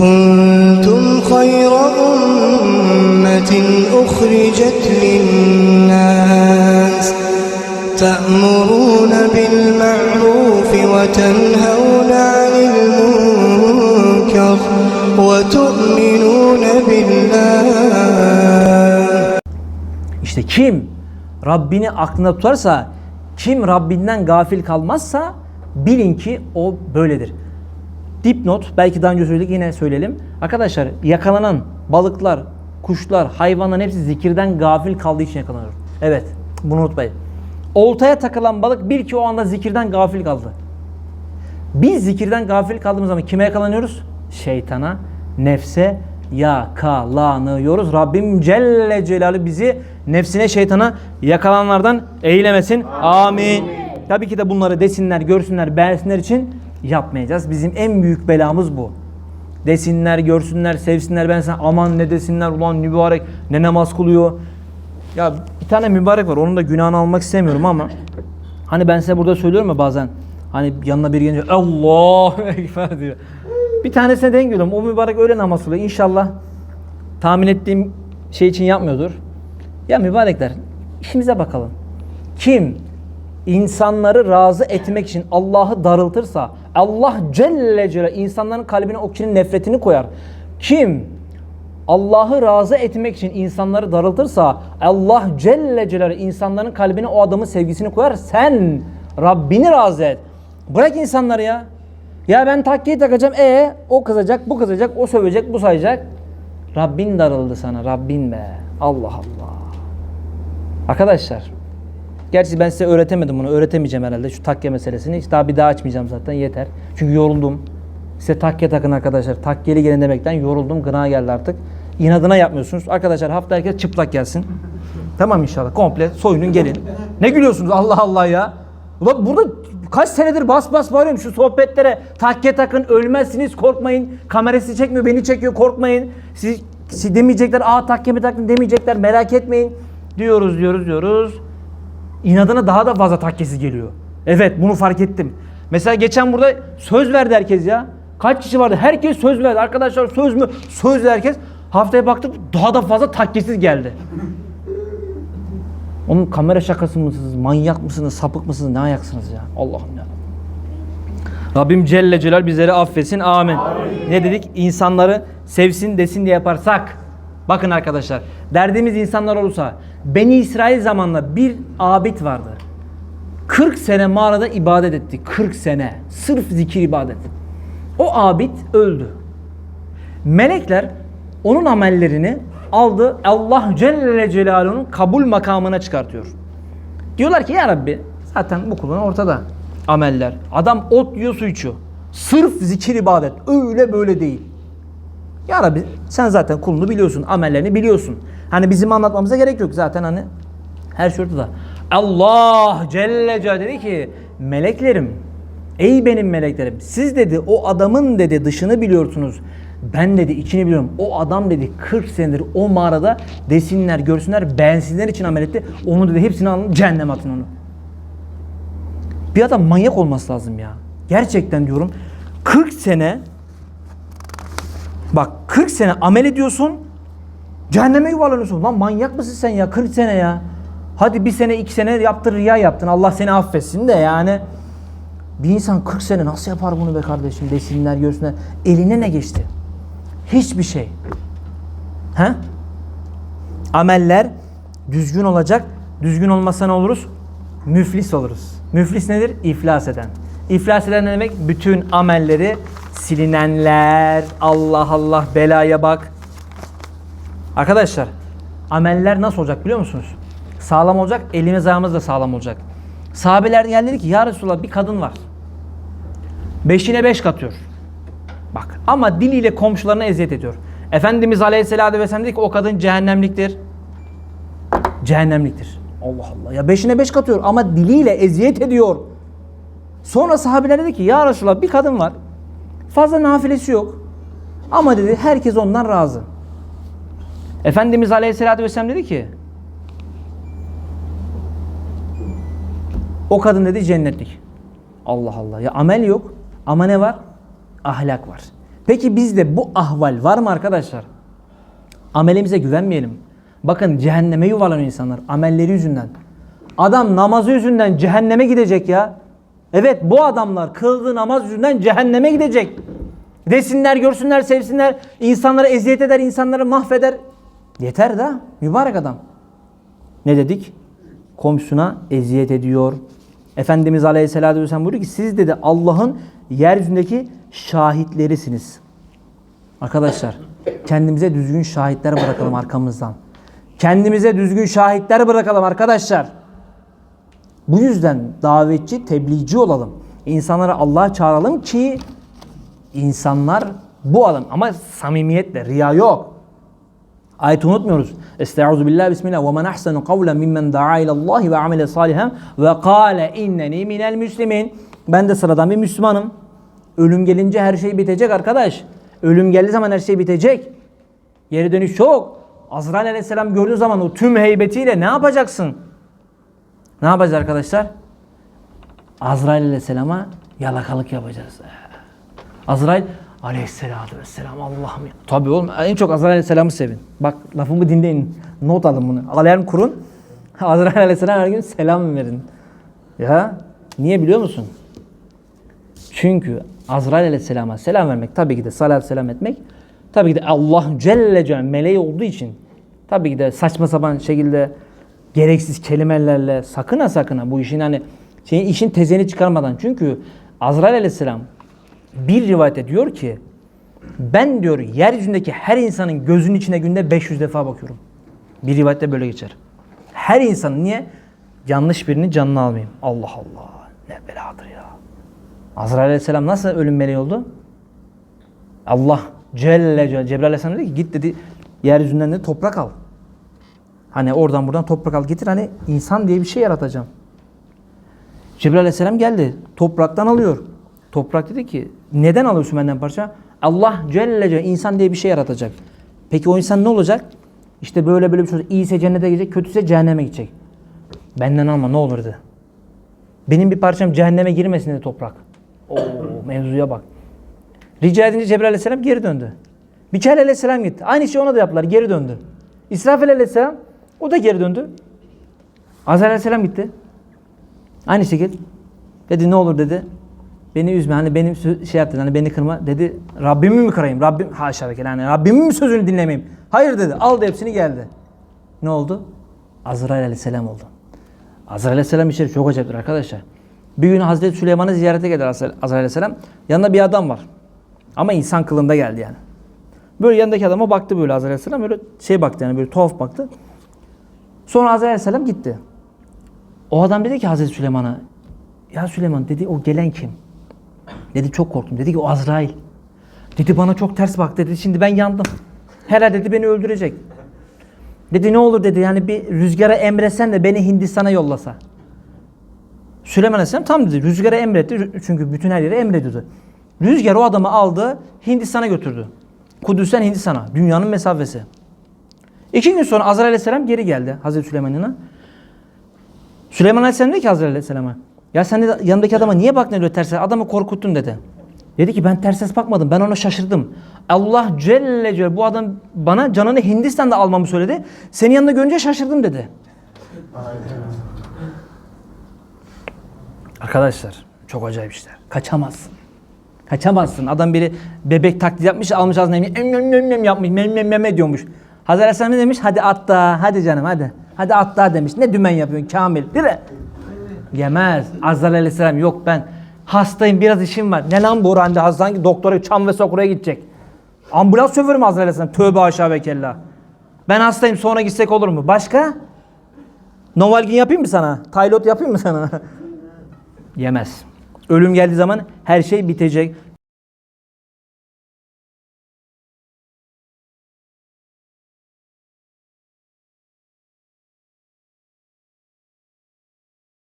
كنتم خير أمة أخرجت للناس تأمرون بالمعروف وتنهون عن المنكر وتؤمنون بالله İşte kim Rabbini aklında tutarsa, kim Rabbinden gafil kalmazsa bilin ki o böyledir. Dipnot, belki daha önce söyledik yine söyleyelim. Arkadaşlar yakalanan balıklar, kuşlar, hayvanların hepsi zikirden gafil kaldığı için yakalanır. Evet, bunu unutmayın. Oltaya takılan balık bil ki o anda zikirden gafil kaldı. Biz zikirden gafil kaldığımız zaman kime yakalanıyoruz? Şeytana, nefse yakalanıyoruz. Rabbim Celle Celaluhu bizi nefsine, şeytana yakalananlardan eylemesin. Amin. Tabii ki de bunları desinler, görsünler, beğensinler için yapmayacağız. Bizim en büyük belamız bu. Desinler, görsünler, sevsinler, ben sana aman ne desinler ulan mübarek ne namaz kılıyor. Ya bir tane mübarek var onun da günahını almak istemiyorum ama hani ben size burada söylüyorum ya bazen hani yanına biri gelince Allahu Ekber diyor. Bir tanesine denk geliyorum. O mübarek öyle namaz kılıyor. İnşallah tahmin ettiğim şey için yapmıyordur. Ya mübarekler işimize bakalım. Kim insanları razı etmek için Allah'ı darıltırsa Allah Celle Celle insanların kalbine o kişinin nefretini koyar. Kim Allah'ı razı etmek için insanları darıltırsa Allah Celle Celaluhu insanların kalbine o adamın sevgisini koyar. Sen Rabbini razı et. Bırak insanları ya. Ya ben takkiyi takacağım. E o kızacak, bu kızacak, o sövecek, bu sayacak. Rabbin darıldı sana. Rabbin be. Allah Allah. Arkadaşlar Gerçi ben size öğretemedim bunu. Öğretemeyeceğim herhalde şu takke meselesini. Hiç daha bir daha açmayacağım zaten yeter. Çünkü yoruldum. Size takke takın arkadaşlar. Takkeli gelin demekten yoruldum. Gına geldi artık. İnadına yapmıyorsunuz. Arkadaşlar hafta herkes çıplak gelsin. Tamam inşallah. Komple soyunun gelin. Ne gülüyorsunuz Allah Allah ya. Ulan burada kaç senedir bas bas bağırıyorum şu sohbetlere. Takke takın ölmezsiniz korkmayın. Kamerası çekmiyor beni çekiyor korkmayın. Siz, siz demeyecekler aa takke mi takın demeyecekler merak etmeyin. Diyoruz diyoruz diyoruz inadına daha da fazla takkesi geliyor. Evet bunu fark ettim. Mesela geçen burada söz verdi herkes ya. Kaç kişi vardı? Herkes söz verdi. Arkadaşlar söz mü? Söz herkes. Haftaya baktık daha da fazla takkesiz geldi. Onun kamera şakası mısınız? Manyak mısınız? Sapık mısınız? Ne ayaksınız ya? Allah'ım ya. Rabbim Celle Celal bizleri affetsin. Amin. Ne dedik? İnsanları sevsin desin diye yaparsak. Bakın arkadaşlar. Derdimiz insanlar olursa. Beni İsrail zamanında bir abid vardı. 40 sene mağarada ibadet etti. 40 sene. Sırf zikir ibadet. O abid öldü. Melekler onun amellerini aldı Allah Celle Celaluhu'nun kabul makamına çıkartıyor. Diyorlar ki ya Rabbi zaten bu kulun ortada ameller. Adam ot yiyor su içiyor. Sırf zikir ibadet. Öyle böyle değil. Ya Rabbi sen zaten kulunu biliyorsun. Amellerini biliyorsun. Hani bizim anlatmamıza gerek yok zaten hani her şey ortada. Allah Celle Celaluhu dedi ki meleklerim ey benim meleklerim siz dedi o adamın dedi dışını biliyorsunuz. Ben dedi içini biliyorum. O adam dedi 40 senedir o mağarada desinler, görsünler, beğensinler için amel etti. Onu dedi hepsini alın cehennem atın onu. Bir adam manyak olması lazım ya. Gerçekten diyorum. 40 sene Bak 40 sene amel ediyorsun. Cehenneme yuvarlanıyorsun. Lan manyak mısın sen ya 40 sene ya. Hadi bir sene iki sene yaptın riya yaptın. Allah seni affetsin de yani. Bir insan 40 sene nasıl yapar bunu be kardeşim desinler görsünler. Eline ne geçti? Hiçbir şey. He? Ameller düzgün olacak. Düzgün olmazsa ne oluruz? Müflis oluruz. Müflis nedir? İflas eden. İflas eden ne demek? Bütün amelleri silinenler. Allah Allah belaya bak. Arkadaşlar ameller nasıl olacak biliyor musunuz? Sağlam olacak, elimiz ayağımız da sağlam olacak. Sahabeler geldi dedi ki ya Resulallah bir kadın var. Beşine beş katıyor. Bak ama diliyle komşularına eziyet ediyor. Efendimiz Aleyhisselatü Vesselam dedi ki o kadın cehennemliktir. Cehennemliktir. Allah Allah ya beşine beş katıyor ama diliyle eziyet ediyor. Sonra sahabeler dedi ki ya Resulallah bir kadın var. Fazla nafilesi yok. Ama dedi herkes ondan razı. Efendimiz Aleyhisselatü Vesselam dedi ki o kadın dedi cennetlik. Allah Allah. Ya amel yok ama ne var? Ahlak var. Peki bizde bu ahval var mı arkadaşlar? Amelimize güvenmeyelim. Bakın cehenneme yuvarlanıyor insanlar amelleri yüzünden. Adam namazı yüzünden cehenneme gidecek ya. Evet bu adamlar kıldığı namaz yüzünden cehenneme gidecek. Desinler, görsünler, sevsinler, insanlara eziyet eder, insanları mahveder. Yeter da mübarek adam. Ne dedik? Komşuna eziyet ediyor. Efendimiz Aleyhisselatü Vesselam buyuruyor ki siz dedi Allah'ın yeryüzündeki şahitlerisiniz. Arkadaşlar kendimize düzgün şahitler bırakalım arkamızdan. Kendimize düzgün şahitler bırakalım arkadaşlar. Bu yüzden davetçi, tebliğci olalım. İnsanları Allah'a çağıralım ki insanlar bu adam ama samimiyetle, riya yok. Ayeti unutmuyoruz. Estaizu billahi bismillah ve men ahsenu kavlen mimmen da'a ilallahi ve amile salihan ve kâle inneni minel müslimin. Ben de sıradan bir Müslümanım. Ölüm gelince her şey bitecek arkadaş. Ölüm geldiği zaman her şey bitecek. Geri dönüş yok. Azrail aleyhisselam gördüğü zaman o tüm heybetiyle ne yapacaksın? Ne yapacağız arkadaşlar? Azrail aleyhisselama yalakalık yapacağız. Azrail aleyhisselatü vesselam Allah'ım ya. Tabii oğlum en çok Azrail aleyhisselamı sevin. Bak lafımı dinleyin. Not alın bunu. Alarm kurun. Azrail aleyhisselam her gün selam verin. Ya niye biliyor musun? Çünkü Azrail aleyhisselama selam vermek tabii ki de salat selam etmek tabii ki de Allah Celle Celle meleği olduğu için tabii ki de saçma sapan şekilde gereksiz kelimelerle sakın ha sakın ha bu işin hani şeyin işin tezeni çıkarmadan çünkü Azrail aleyhisselam bir rivayette diyor ki ben diyor yeryüzündeki her insanın gözünün içine günde 500 defa bakıyorum. Bir rivayette böyle geçer. Her insanın niye? Yanlış birinin canını almayayım. Allah Allah. Ne beladır ya. Azrail aleyhisselam nasıl ölüm meleği oldu? Allah Celle Celle Cebrail aleyhisselam dedi ki git dedi yeryüzünden de toprak al. Hani oradan buradan toprak al getir hani insan diye bir şey yaratacağım. Cebrail aleyhisselam geldi. Topraktan alıyor. Toprak dedi ki neden alıyorsun benden parça? Allah Celle Celle insan diye bir şey yaratacak. Peki o insan ne olacak? İşte böyle böyle bir şey olacak. İyiyse cennete gidecek, kötüyse cehenneme gidecek. Benden alma ne olur dedi. Benim bir parçam cehenneme girmesin dedi toprak. Oo mevzuya bak. Rica edince Cebrail aleyhisselam geri döndü. Mikail aleyhisselam gitti. Aynı şeyi ona da yaptılar. Geri döndü. İsrafil aleyhisselam o da geri döndü. Azrail aleyhisselam gitti. Aynı şekilde. Dedi ne olur dedi. Beni üzme hani benim şey yaptın hani beni kırma dedi. Rabbimi mi kırayım? Rabbim haşa ve hani Rabbimin mi sözünü dinlemeyeyim? Hayır dedi. Aldı hepsini geldi. Ne oldu? Azrail aleyhisselam oldu. Azrail aleyhisselam işleri çok acayiptir arkadaşlar. Bir gün Hazreti Süleyman'ı ziyarete geldi Azrail aleyhisselam. Yanında bir adam var. Ama insan kılında geldi yani. Böyle yanındaki adama baktı böyle Azrail aleyhisselam. Böyle şey baktı yani böyle tuhaf baktı. Sonra Azrail aleyhisselam gitti. O adam dedi ki Hazreti Süleyman'a ya Süleyman dedi o gelen kim? Dedi çok korktum. Dedi ki o Azrail. Dedi bana çok ters baktı dedi. Şimdi ben yandım. Herhalde dedi beni öldürecek. Dedi ne olur dedi yani bir rüzgara emretsen de beni Hindistan'a yollasa. Süleyman Aleyhisselam tam dedi. Rüzgara emretti. Çünkü bütün her yere emrediyordu. Rüzgar o adamı aldı Hindistan'a götürdü. Kudüs'ten Hindistan'a. Dünyanın mesafesi. İki gün sonra Azrail Aleyhisselam geri geldi Hazreti Süleyman'ın yanına. Süleyman Aleyhisselam dedi ki Hazreti Aleyhisselam'a ya sen de yanındaki adama niye baktın öyle ters adamı korkuttun dedi. Dedi ki ben ters ses bakmadım ben ona şaşırdım. Allah Celle Celle bu adam bana canını Hindistan'da almamı söyledi. Senin yanında görünce şaşırdım dedi. Arkadaşlar çok acayip işler. Kaçamazsın. Kaçamazsın. Adam biri bebek taklidi yapmış almış ağzına em em em yapmış mem mem diyormuş. Hazreti Aleyhisselam ne demiş? Hadi at da hadi canım hadi. Hadi at da demiş. Ne dümen yapıyorsun Kamil? Değil mi? Yemez. Azrail Aleyhisselam yok ben hastayım biraz işim var. Ne lan bu randevu hastane doktora çam ve sokuraya gidecek. Ambulans şoförü mü Azrail Aleyhisselam? Tövbe aşağı ve kella. Ben hastayım sonra gitsek olur mu? Başka? Novalgin yapayım mı sana? Taylot yapayım mı sana? Yemez. Ölüm geldiği zaman her şey bitecek.